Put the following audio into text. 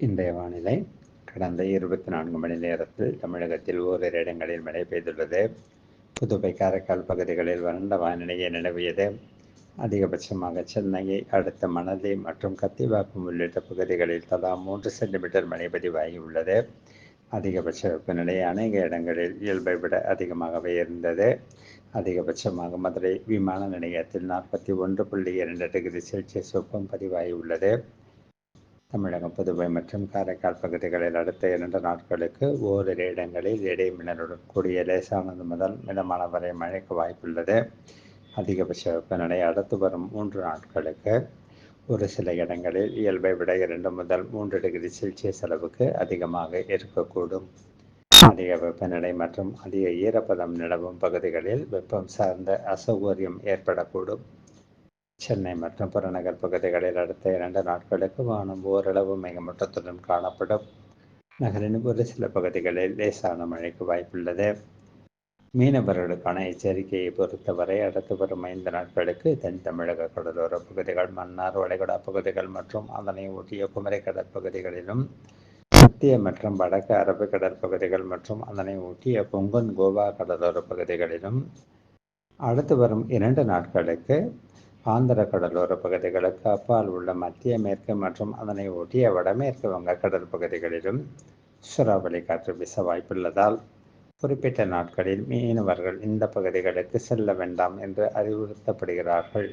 இன்றைய வானிலை கடந்த இருபத்தி நான்கு மணி நேரத்தில் தமிழகத்தில் ஓரிரு இடங்களில் மழை பெய்துள்ளது. புதுவை காரைக்கால் பகுதிகளில் வறண்ட வானிலையை நிலவியது. அதிகபட்சமாக சென்னையை அடுத்த மணலி மற்றும் கத்திவாக்கம் உள்ளிட்ட பகுதிகளில் தலா மூன்று சென்டிமீட்டர் மழை பதிவாகியுள்ளது. அதிகபட்ச வெப்பநிலை அநேக இடங்களில் இயல்பை விட அதிகமாகவே இருந்தது. அதிகபட்சமாக மதுரை விமான நிலையத்தில் நாற்பத்தி ஒன்று புள்ளி இரண்டு டிகிரி செல்சியஸ் வெப்பம் பதிவாகியுள்ளது. தமிழகம் புதுவை மற்றும் காரைக்கால் பகுதிகளில் அடுத்த இரண்டு நாட்களுக்கு ஓரிரு இடங்களில் இடைமின்னலுடன் கூடிய லேசானது முதல் மிதமான வரை மழைக்கு வாய்ப்புள்ளது. அதிகபட்ச வெப்பநிலை அடுத்து வரும் மூன்று நாட்களுக்கு ஒரு சில இடங்களில் இயல்பை விட இரண்டு முதல் மூன்று டிகிரி செல்சியஸ் அளவுக்கு அதிகமாக இருக்கக்கூடும். அதிக வெப்பநிலை மற்றும் அதிக ஈரப்பதம் நிலவும் பகுதிகளில் வெப்பம் சார்ந்த அசௌகரியம் ஏற்படக்கூடும். சென்னை மற்றும் புறநகர் பகுதிகளில் அடுத்த இரண்டு நாட்களுக்கு வானம் ஓரளவு மேகமூட்டத்துடன் காணப்படும். நகரின் ஒரு சில பகுதிகளில் லேசான மழைக்கு வாய்ப்புள்ளது. மீனவர்களுக்கான எச்சரிக்கையை பொறுத்தவரை அடுத்து வரும் ஐந்து நாட்களுக்கு தென் தமிழக கடலோர பகுதிகள் மன்னார் வளைகுடா பகுதிகள் மற்றும் அதனை ஒட்டிய குமரி கடற்பகுதிகளிலும் மத்திய மற்றும் வடக்கு அரபு கடற்பகுதிகள் மற்றும் அதனை ஒட்டிய கொங்கன் கோவா கடலோர பகுதிகளிலும் அடுத்து வரும் இரண்டு நாட்களுக்கு ஆந்திர கடலோர பகுதிகளுக்கு அப்பால் உள்ள மத்திய மேற்கு மற்றும் அதனை ஒட்டிய வடமேற்கு வங்கக்கடல் பகுதிகளிலும் சூறாவளி காற்று வீச வாய்ப்புள்ளதால் குறிப்பிட்ட நாட்களில் மீனவர்கள் இந்த பகுதிகளுக்கு செல்ல வேண்டாம் என்று அறிவுறுத்தப்படுகிறார்கள்.